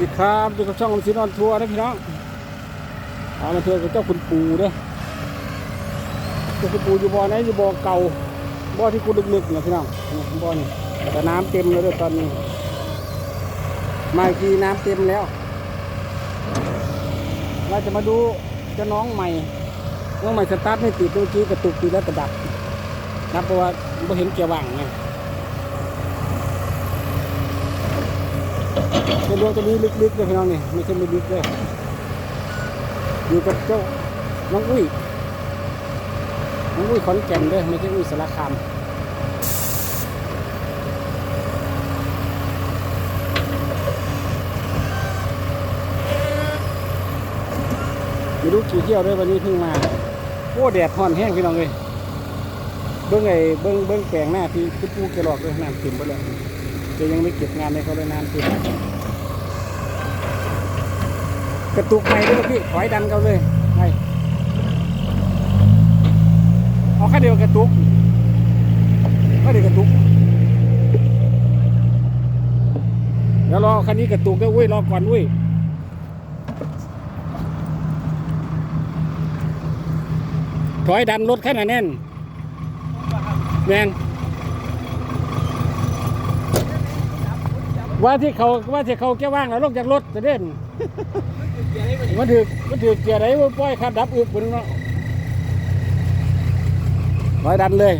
ดีครับอยู่กับช่องอมสินอนทัวร์นะพี่น้องอามาทัวร์กับเจ้าคุณปูเด้อเจ้าคุณปูอยู่บ่อไหนอยู่บ่อเก่าบ่อที่กูลึกๆนะพี่น้องบ่อนี่แต่น้ำเต็มแล้วด้วยตอนนี้ มาทีน้ำเต็มแล้วเราจะมาดูเจ้าน้องใหม่ น้องใหม่สตาร์ทไม่ติดเมื่อกี้กระตุกตีแล้วกระดับนับเพราะว่าไม่เห็นเกียร์ว่างไง เป็นดวงตัวนี้ลึกๆเลยพี่น้องนี่ไม่ใช่ไม่ลึกเลยอยู่กับเจ้าน้องอุ้ยน้องอุ้ยขอนแก่นเด้อไม่ใช่อุ้ยสารคามไม่รู้กี่เที่ยวด้วยวันนี้เพิ่งมาโอ้แดดห่อนแห้งพี่น้องเลยเบิ้องไอ้เบิ้องเบิ้องแปลงหน้าที่ที่ปูแกหลอกเลยน้ำเต็มไปแล้วแกยังไม่เก็บงานให้เขาเลยน้ำเต็ม ระตุกใหม่ด้วยพี่ถอยดันเขาเลยไปเอาแค่เดียวกระตุกแค่เดียวกระตุกเดี๋ยวรอคันนี้กระตุกด้วยอุ้ยรอก่อนอุ้ยถอยดันรถแค่นั้นแน่นแมนว่าที่เขาว่าที่เขาแก้ว่างแล้วลงจากรถจะเด่น มันถือมันถือเกียร์ไหนว่าปล่อยขับดับอึกบนเนาะร้อยดันเลย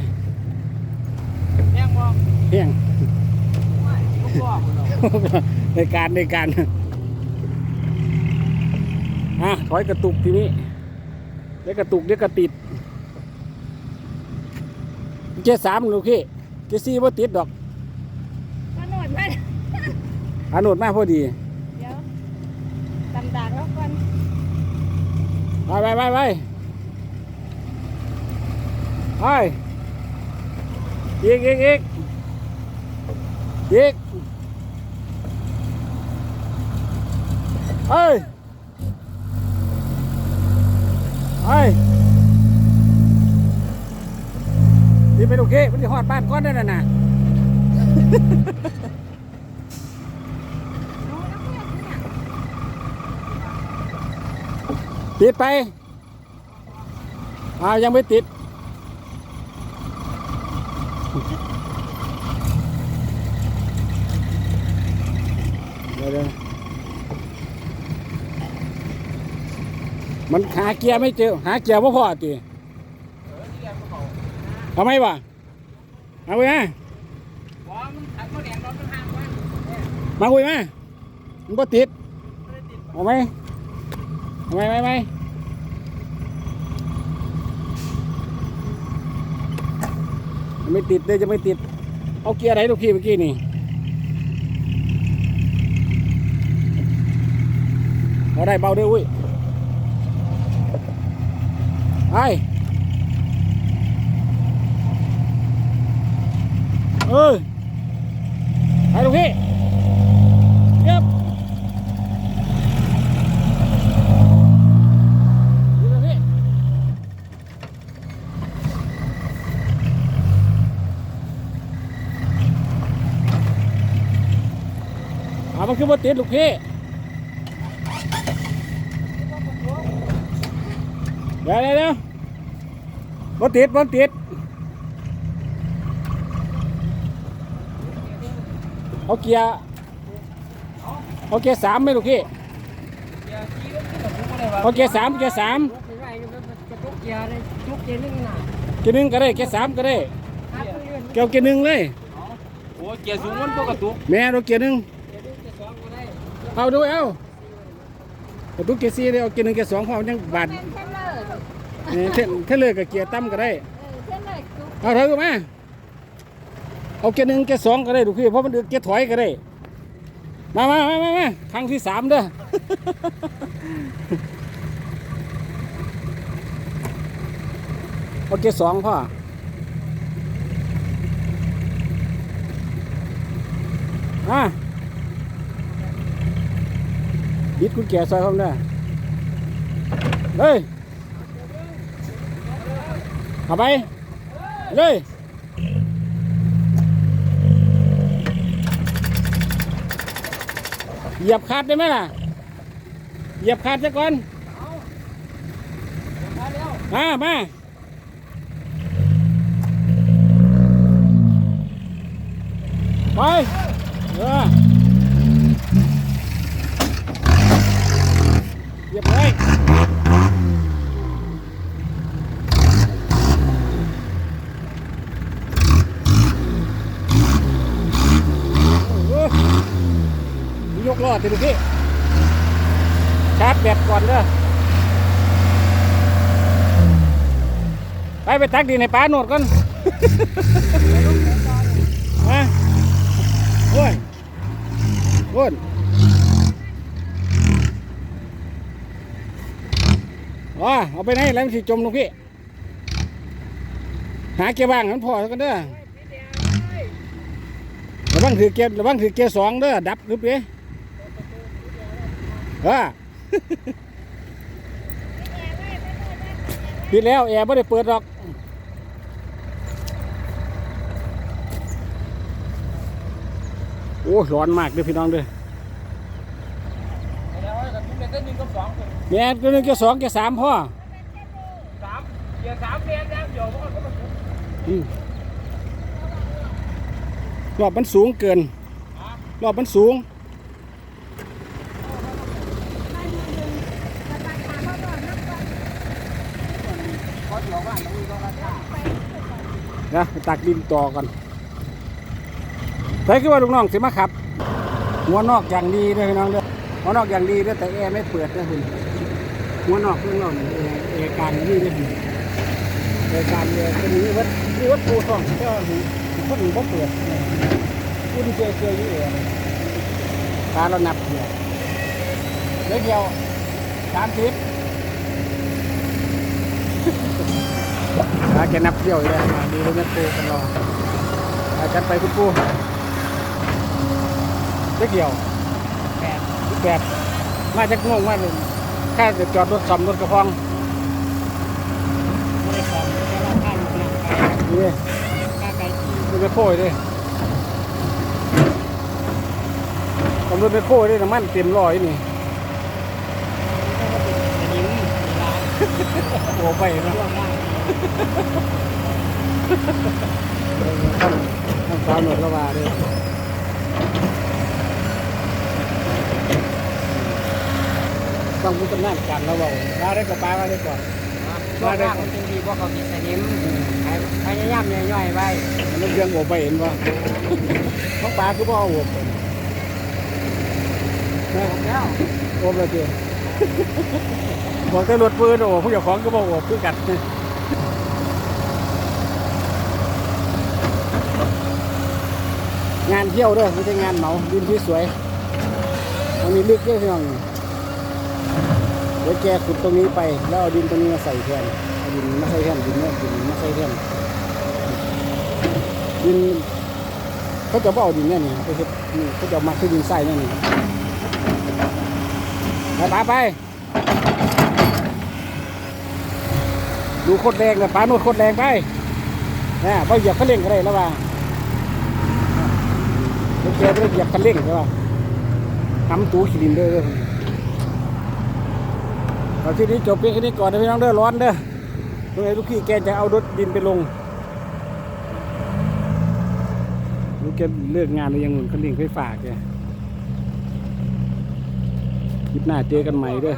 แย่งบอกเพียงลูกบอกเนาะในการในการอะถอยกระตุกทีนี้เดี๋ยวกระตุกเดี๋ยวกระติดเจ๊สามลูกพี่เจ๊สี่ว่าติดดอกมาหนวดมาอาโนดมากพอดี เดี๋ยวตำดากแล้วก่อน ไปไปไปไปไปอีกอีกอีกอีกเฮ้ยเฮ้ยนี่เป็นโอเคมันจะหอดบ้านก้อนได้แล้วนะ ติดไปอ่ายังไม่ติดเดี๋ยวเดี๋ยวมันหาเกียร์ไม่เจอ หาเกียร์พ่อพ่อตีทำไมวะมาคุยมาบอกมันขัดมาแดงรถมันห่างกันมาคุยมามันบ่ติดไม่ได้ติด เอาไหมเอา ไหมไหมไมยังไม่ติดเลยจะไม่ติด เอาเกียร์ไหนลูกพี่เมื่อกี้นี่เอาได้เบาด้วยอุ้ยไปเออไปลูกพี่เย็บ ดูนะพี่ เอามันคือว่าติดลูกพี่เดี๋ยวเดี๋ยวเดี๋ยวบ่ติดบ่ติดเอาเกียร์เอาเกียร์สามไหมลูกพี่เกียร์ขี้ก็ขึ้นกับทุกอะไรวะเอาเกียร์สามเกียร์สามลุกไปไหนกระตุกเกียร์เลยทุกเกียร์นึงน่ะเกียร์หนึ่งก็ได้เกียร์สามก็ได้ครับเพื่อนเกียร์เกียร์หนึ่งเลยโอ้เกียร์สูงมันพวกกระตุกแม่เราเกียร์หนึ่ง เอาดูเอาประตูเกียร์สี่เลยเอาเกียร์หนึ่งเกียร์สองพอมันยังบาดเป็นเทเลอร์เนี่ยเท่เท่เลยกับเกียร์ต่ำก็ได้ เออเทเลอร์จุ๊บเอาเถอะมาเอาเกียร์หนึ่งเกียร์สองก็ได้ดูพี่เพราะมันเกียร์ถอยก็ได้ มามามามามาครั้งที่สามเด้อเอาเกียร์สองพ่อมา บิดคุณแก่ซอยผมเด้อเฮ้ยเข้าไป เลยเหยียบคาดได้ไหมล่ะ เหยียบคาดซะก่อนมามาไปเออเหยียบเลยโอ้โห ยกล้อติดูพี่ชาร์จแบตก่อนเด้อไปไปตักดินในป้าโนดก่อนมาโอ้ยโอ้ยว้าเอาไปไหนแล้วมันสิจมลงพี่หาเกียร์ว่างมันพอแล้วกันเด้อระวังถือเกียร์ระวังถือเกียร์สองเด้อดับหรือเปล่า ว่าปิดแล้วแอร์ไม่ได้เปิดหรอกโอ้ร้อนมากเด้พี่น้องเด้อแล้วกับทุกเดือนหนึ่งกับสองแม่ก็หนึ่งก็สองก็สามพ่อสามเกียร์สามเดือนแล้วเดี๋ยวมันก็มาอืมรอบมันสูงเกิน รอบมันสูง พอเดี๋ยวว่ามันมีก็ราคา นะไปตักดินต่อกันแต่คือว่าลูกน้องสิมาขับ หัวนอกอย่างดีเด้อพี่น้องเด้อหัวนอกอย่างดีเด้อแต่แอร์ไม่เปิดนะคุณหัวนอกเครื่องนอกเอร์แอการนี่เด้อคุณแอการเนี่ยเป็นนี้วัดนี่วัดปูทองก็หูคนบ่เปิดคุณเจอเจออยู่แอร์ตาเรานับเดียวเดี๋ยวเดียวสามสิบาแกนับเที่ยวอยู่แล้วมาดีเลยแม่ปูกันรออาจัดไปคุณปูเล็กเดียวแปดแปดมาจากงงมากเลยแค่จะจอดรถซ่อมรถกระพองไม่ได้ของแต่ว่าค่าลูกน้ำไก่นี่ค่าไก่ที่รถไปโค้ยด้วยผมรถไปโค้ยด้วยน้ำมันเต็มร้อยนี่โอ้ไปเนาะช่ว ต้องสาวหนวดละวาด้วยต้องพูดตำนานการระเบาลาได้กับปลามาได้ก่อนช่วงล่างมันเป็นดีเพราะเขามีสนิมพยายามย่อยๆไว้มันเรื่องโอบไปเห็นป่ะน้องปลาคือพ่อโอบไปนะแล้วโอบเลยเจ้บอกแต่รถปืนโอบผู้เจ้าของก็บอกโอบคือกัด งานเที่ยวด้วยไม่ใช่งานเหมาดินที่สวยมันมีลึกด้วยพี่น้องเดี๋ยวแกขุดตรงนี้ไปแล้วเอาดินตรงนี้มาใส่แทนดินมาใส่แทนดินเนี่ยดินมาใส่แทนดินเขาจะบ่เอาดินเนี่ยนี่เฮ็ดนี่เขาจะมาขึ้นดินใส่เนี่ยนี่ไปปาไป ดูโคตรแรงเลยปลาโนดโคตรแรงไปนะพอเหยียบคันเร่งก็ได้แล้วว่า โอเคไม่ได้เหยียบคันเร่งใช่ป่ะทำตู้ซิลินเดอร์ด้วยเอาที่นี้จบเพียงแค่นี้ก่อนนะพี่น้องเด้อร้อนเด้อตรงไหนลูกพี่แกจะเอารถดินไปลงรู้แกเลิกงานหรือยังหนุนคันเร่งไฟฟ้าแกคลิปหน้าเจอกันใหม่เด้อ